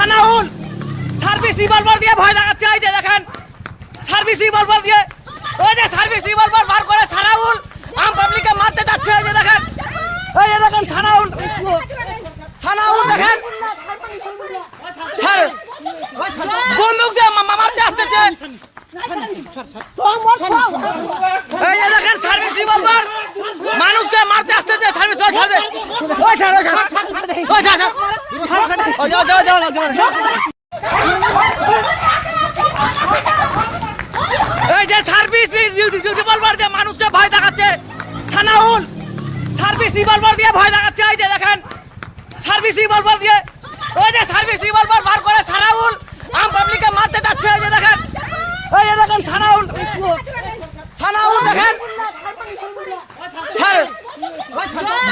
Sanaul service revolver দিয়ে ভয় দেখাচ্ছে, এই যে দেখেন। সার্ভিস রিভলভার দিয়ে, ওই যে সার্ভিস রিভলভার বার করে সানাউল আম পাবলিককে মারতে যাচ্ছে এই যে দেখেন এই যে দেখেন সানাউল সানাউল দেখেন স্যার বন্দুক দিয়ে মা- মা- মারতে আসতেছে এই যে দেখেন সার্ভিস রিভলভার মানুষকে মারতে আসতেছে সার্ভিস ওই সাথে ওই স্যার ওই স্যার ওই স্যার স্যার। ওই যাও যাও যাও যাও যাও। এই যে সার্ভিস রিভলভার দিয়ে মানুষকে ভয় দেখাচ্ছে সানাউল সার্ভিস রিভলভার দিয়ে ভয় দেখাচ্ছে, এই যে দেখেন। সার্ভিস রিভলভার দিয়ে, ওই যে সার্ভিস রিভলভার বার করে সারাউল। আম পাবলিককে মারতে যাচ্ছে, এই যে দেখেন। ওই যে দেখেন সানাউল সানাউল দেখেন।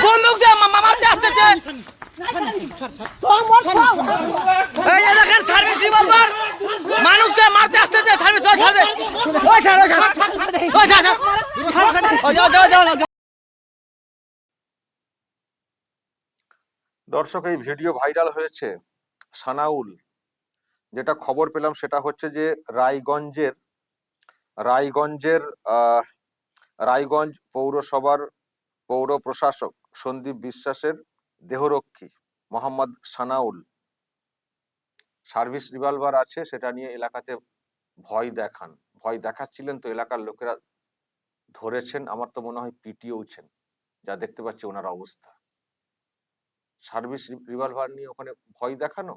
বন্দুক দিয়ে মারতে আসতেছে এই যে দেখেন সার্ভিস রিভলভার মানুষকে মারতে আসতেছে সার্ভিস ওই সাথে ওই স্যার ওই স্যার ওই স্যার স্যার। ওই যাও যাও যাও যাও দর্শক, এই ভিডিও ভাইরাল হয়েছে সানাউল। যেটা খবর পেলাম সেটা হচ্ছে যে, রায়গঞ্জের রায়গঞ্জের রায়গঞ্জ পৌরসভার পৌর প্রশাসক সন্দীপ বিশ্বাসের দেহরক্ষী মোহাম্মদ সানাউল। সার্ভিস রিভলভার আছে, সেটা নিয়ে এলাকাতে ভয় দেখান। ভয় দেখাচ্ছিলেন তো এলাকার লোকেরা ধরেছেন, আমার তো মনে হয় পিটিয়েওছেন যা দেখতে পাচ্ছি ওনার অবস্থা। সার্ভিস রিভলভার নিয়ে ওখানে ভয় দেখানো?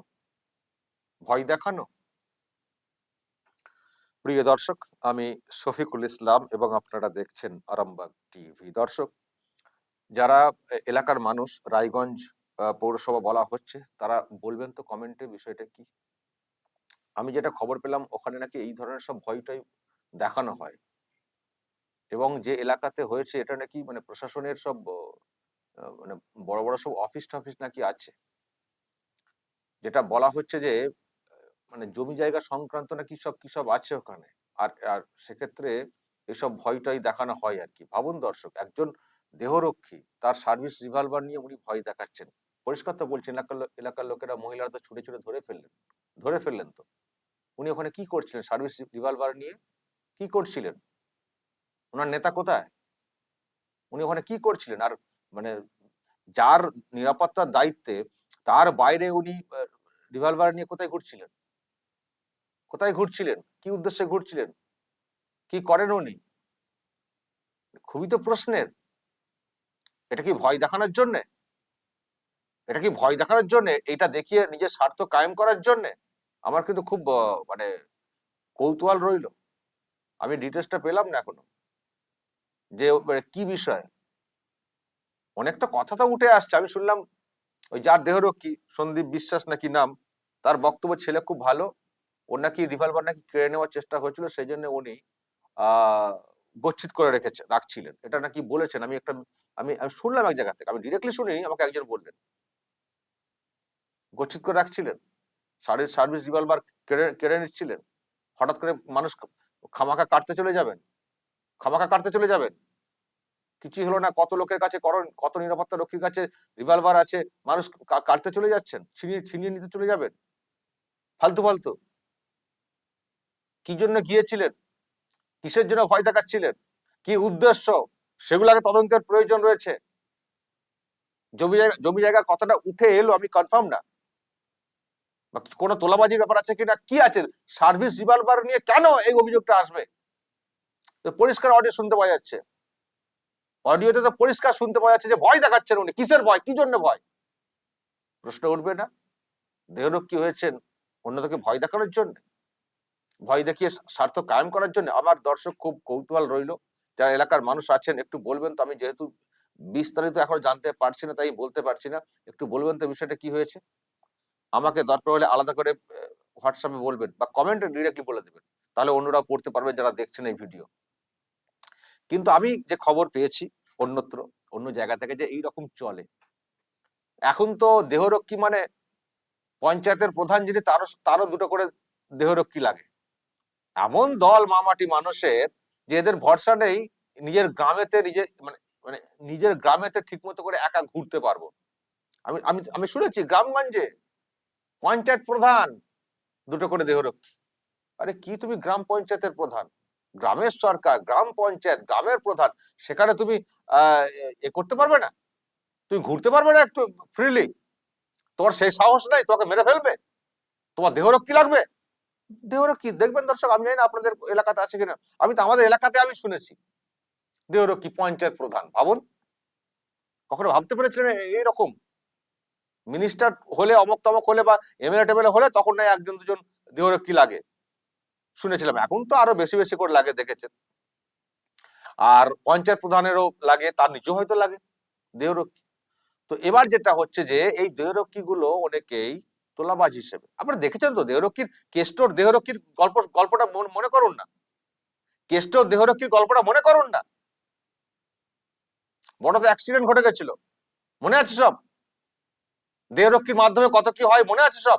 ভয় দেখানো? প্রিয় দর্শক, আমি শফিকুল ইসলাম এবং আপনারা দেখছেন আরামবাগ টিভি। দর্শক, যারা এলাকার মানুষ, রায়গঞ্জ পৌরসভা বলা হচ্ছে, তারা বলবেন তো কমেন্টে বিষয়টা কি? আমি যেটা খবর পেলাম, ওখানে নাকি এই ধরনের সব ভয়টাই দেখানো হয়। এবং যে এলাকাতে হয়েছে, এটা নাকি মানে প্রশাসনের সব মানে বড় বড় সব অফিস টফিস নাকি আছে। যেটা বলা হচ্ছে যে মানে জমি জায়গা সংক্রান্ত নাকি সব, কি সব আছে ওখানে? আর আর সেক্ষেত্রে এসব ভয়টাই দেখানো হয় আর কি। ভাবুন দর্শক, একজন দেহরক্ষী, তার সার্ভিস রিভলভার নিয়ে উনি ভয় দেখাচ্ছেন। পরিষ্কার তো বলছেন এলাকার এলাকার লোকেরা মহিলারা তো ছুটে ছুটে ধরে ফেললেন ধরে ফেললেন তো। উনি ওখানে কি করছিলেন সার্ভিস রিভলভার নিয়ে? কি করছিলেন? ওনার নেতা কোথায়? উনি ওখানে কি করছিলেন? আর মানে যার নিরাপত্তার দায়িত্বে তার বাইরে উনি রিভলভার নিয়ে কোথায় ঘুরছিলেন? কোথায় ঘুরছিলেন? কি উদ্দেশ্যে ঘুরছিলেন? কি করেন উনি? খুবই তো প্রশ্নের। এটা কি ভয় দেখানোর জন্য? এটা কি ভয় দেখানোর জন্য? এটা দেখিয়ে নিজের স্বার্থ কায়েম করার জন্য? আমার কিন্তু খুব মানে কৌতূহল রইল। আমি ডিটেলসটা পেলাম না এখনও। যে মানে কি বিষয়? অনেক তো কথা তো উঠে আসছে। আমি শুনলাম ওই যার দেহরক্ষী সন্দীপ বিশ্বাস নাকি নাম, তার বক্তব্য ছেলে খুব ভালো। ওর নাকি রিভলভার নাকি কেড়ে নেওয়ার চেষ্টা হয়েছিল সেই জন্য উনি গচ্ছিত করে রেখেছে, রাখছিলেন। এটা নাকি বলেছেন, আমি একটা, আমি আমি শুনলাম এক জায়গা থেকে। আমি ডিরেক্টলি শুনিনি, আমাকে একজন বললেন। গচ্ছিত করে রাখছিলেন? সার্ভিস সার্ভিস রিভলভার কেড়ে কেড়ে নিচ্ছিলেন? হঠাৎ করে মানুষ খামাকা কাটতে চলে যাবেন? খামাকা কাটতে চলে যাবেন? কিছুই হলো না। কত লোকের কাছে করণ- কত নিরাপত্তা রক্ষীর কাছে রিভলভার আছে? মানুষ কাটতে চলে যাচ্ছেন? ছিনিয়ে ছিনিয়ে নিতে চলে যাবেন? ফালতু ফালতু। কি জন্য গিয়েছিলেন? কিসের জন্য ভয় দেখাচ্ছিলেন? কি উদ্দেশ্য? সেগুলো আগে তদন্তের প্রয়োজন রয়েছে। জমি জায়গা জমি জায়গা কতটা উঠে এলো আমি কনফার্ম না। কোনো তোলাবাজির ব্যাপার আছে কিনা? কি আছে? সার্ভিস রিভলভার নিয়ে কেন এই অভিযোগটা আসবে? পরিষ্কার অডিও শুনতে পাওয়া যাচ্ছে। অডিওতে তো পরিষ্কার শুনতে পাওয়া যাচ্ছে যে ভয় দেখাচ্ছেন উনি। কিসের ভয়? কি জন্য ভয়? প্রশ্ন উঠবে না? দেহরক্ষী হয়েছেন অন্যদেরকে ভয় দেখানোর জন্য? ভয় দেখিয়ে স্বার্থ কায়েম করার জন্য? আমার দর্শক খুব কৌতূহল রইল। যারা এলাকার মানুষ আছেন, একটু বলবেন তো, আমি যেহেতু বিস্তারিত এখন জানতে পারছি না, তাই বলতে পারছি না। একটু বলবেন তো বিষয়টা কি হয়েছে? আমাকে দরকার হলে আলাদা করে হোয়াটসঅ্যাপে বলবেন বা কমেন্টে ডিরেক্টলি বলে দেবেন। তাহলে অন্যরা পড়তে পারবেন যারা দেখছেন এই ভিডিও কিন্তু আমি যে খবর পেয়েছি অন্যত্র, অন্য জায়গা থেকে যে এই রকম চলে। এখন তো দেহরক্ষী মানে পঞ্চায়েতের প্রধান যিনি তারও তারও দুটো করে দেহরক্ষী লাগে। এমন দল মামাটি মানুষের যে এদের ভরসা নেই নিজের গ্রামেতে নিজে মানে মানে নিজের গ্রামেতে ঠিক মতো করে একা ঘুরতে পারব। আমি আমি আমি শুনেছি গ্রামগঞ্জে পঞ্চায়েত প্রধান দুটো করে দেহরক্ষী। আরে কি তুমি গ্রাম পঞ্চায়েতের প্রধান? গ্রামের সরকার, গ্রাম পঞ্চায়েত, গ্রামের প্রধান, সেখানে তুমি এ- করতে পারবে না। তুমি ঘুরতে পারবে না একটু ফ্রিলি তোমার সেই সাহস নাই, তোমাকে মেরে ফেলবে। তোমার দেহরক্ষী লাগবে? দেহরক্ষী দেখবেন দর্শক, আমি জানি না আপনাদের এলাকাতে আছে কিনা। আমি তো আমাদের এলাকাতে আমি শুনেছি। দেহরক্ষী পঞ্চায়েত প্রধান, ভাবুন। কখনো ভাবতে পেরেছিলেন এইরকম মিনিস্টার হলে অমক তমক হলে বা এমএলএ টেমএলএ হলে তখন না একজন দুজন দেহরক্ষী লাগে? শুনেছিলাম। এখন তো আরও বেশি বেশি করে লাগে দেখেছেন। আর পঞ্চায়েত প্রধানেরও লাগে, তার নিজেও হয়তো লাগে। দেহরক্ষী। তো এবার যেটা হচ্ছে যে, এই দেহরক্ষী গুলো অনেকেই তোলাবাজ হিসেবে। আপনারা দেখেছেন তো, দেহরক্ষীর কেষ্টর দেহরক্ষীর গল্প, গল্পটা মনে করুন না। কেষ্টর দেহরক্ষীর গল্পটা মনে করুন না। বড় তো অ্যাক্সিডেন্ট ঘটে গেছিল। মনে আছে সব? দেহরক্ষীর মাধ্যমে কত কি হয়, মনে আছে সব?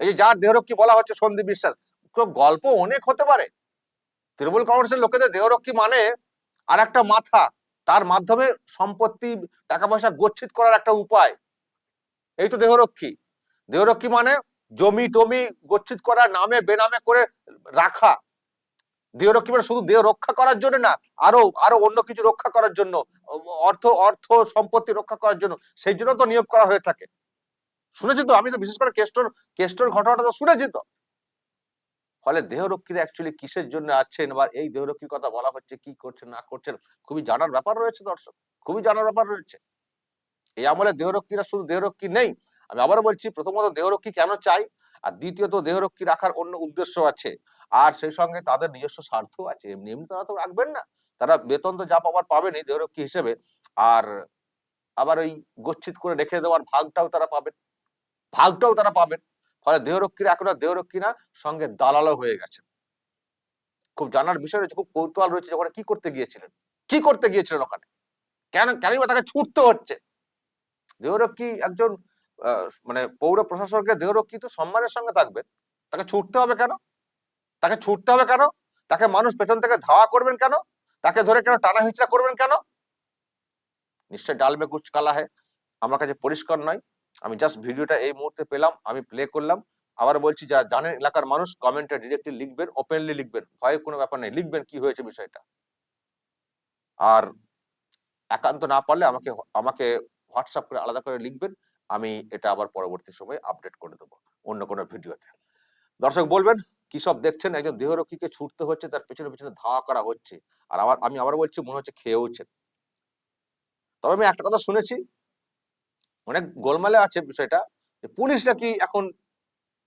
এই যে যার দেহরক্ষী বলা হচ্ছে সন্দীপ বিশ্বাস তো গল্প অনেক হতে পারে। তৃণমূল কংগ্রেসের লোকেদের দেহরক্ষী মানে আর একটা মাথা, তার মাধ্যমে সম্পত্তি টাকা পয়সা গচ্ছিত করার একটা উপায়। এই তো দেহরক্ষী। দেহরক্ষী মানে জমি টমি গচ্ছিত করা নামে বেনামে করে রাখা। দেহরক্ষী মানে শুধু দেহ রক্ষা করার জন্য না, আরও আরও অন্য কিছু রক্ষা করার জন্য, অর্থ অর্থ সম্পত্তি রক্ষা করার জন্য, সেই জন্য তো নিয়োগ করা হয়ে থাকে। শুনেছি তো, আমি তো বিশেষ করে কেষ্টর কেষ্টর ঘটনাটা তো শুনেছি তো। ফলে দেহরক্ষীরা অ্যাকচুয়ালি কিসের জন্য আছেন বা এই দেহরক্ষীর কথা বলা হচ্ছে, কি করছেন, না করছেন, খুবই জানার ব্যাপার রয়েছে দর্শক, খুবই জানার ব্যাপার রয়েছে। এই আমলে দেহরক্ষীরা শুধু দেহরক্ষী নেই, আমি আবারও বলছি, প্রথমত দেহরক্ষী কেন চাই, আর দ্বিতীয়ত দেহরক্ষী রাখার অন্য উদ্দেশ্য আছে, আর সেই সঙ্গে তাদের নিজস্ব স্বার্থ আছে, এমনি এমনি তারা তো রাখবেন না, তারা বেতন তো যা পাবার পাবেনই দেহরক্ষী হিসেবে, আর আবার ওই গচ্ছিত করে রেখে দেওয়ার ভাগটাও তারা পাবেন, ভাগটাও তারা পাবেন। ফলে দেহরক্ষীরা, এখন আর দেহরক্ষী না সঙ্গে দালালও হয়ে গেছে খুব জানার বিষয় রয়েছে, খুব কৌতূহল রয়েছে যে ওখানে কি করতে গিয়েছিলেন। কি করতে গিয়েছিলেন ওখানে? কেন, কেনই বা তাকে ছুটতে হচ্ছে? দেহরক্ষী একজন মানে পৌর প্রশাসকের দেহরক্ষী তো সম্মানের সঙ্গে থাকবেন। তাকে ছুটতে হবে কেন? তাকে ছুটতে হবে কেন? তাকে মানুষ পেছন থেকে ধাওয়া করবেন কেন? তাকে ধরে কেন টানা হিচড়া করবেন কেন? নিশ্চয় ডালবে কুচ কালা है আমার কাছে পরিষ্কার নয়। আমি জাস্ট ভিডিওটা এই মুহূর্তে পেলাম, আমি প্লে করলাম। আবার বলছি, যারা জানেন এলাকার মানুষ কমেন্টে ডিরেক্টলি লিখবেন ওপেনলি লিখবেন। ভয়ের কোনো ব্যাপার নেই, লিখবেন কি হয়েছে বিষয়টা। আর একান্ত না পারলে আমাকে আমাকে হোয়াটসঅ্যাপ করে আলাদা করে লিখবেন, আমি এটা আবার পরবর্তী সময়ে আপডেট করে দেবো অন্য কোনো ভিডিওতে দর্শক বলবেন, কি সব দেখছেন? একজন দেহরক্ষীকে ছুটতে হচ্ছে, তার পেছনে পেছনে ধাওয়া করা হচ্ছে। আর আবার, আমি আবার বলছি, মনে হচ্ছে খেয়েওছেন তবে আমি একটা কথা শুনেছি অনেক গোলমালে আছে বিষয়টা, যে পুলিশ নাকি এখন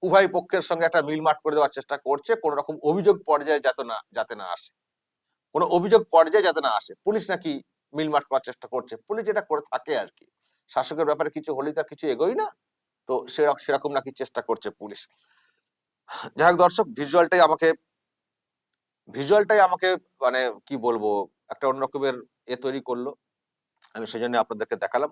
উভয় পক্ষের সঙ্গে একটা মিলমাট করে দেওয়ার চেষ্টা করছে? কোন রকম অভিযোগ পর্যায়ে যাতে না যাতে না আসে। কোনো অভিযোগ পর্যায়ে যাতে না আসে পুলিশ নাকি মিলমাট করার চেষ্টা করছে? পুলিশ যেটা করে থাকে আর কি। শাসকের ব্যাপারে কিছু হলেই তার কিছু এগোই না, তো সেরকম সেরকম নাকি চেষ্টা করছে পুলিশ। যাই হোক দর্শক ভিজুয়ালটাই আমাকে ভিজুয়ালটাই আমাকে মানে কি বলব, একটা অন্যরকমের এ তৈরি করল। আমি সেই জন্য আপনাদেরকে দেখালাম।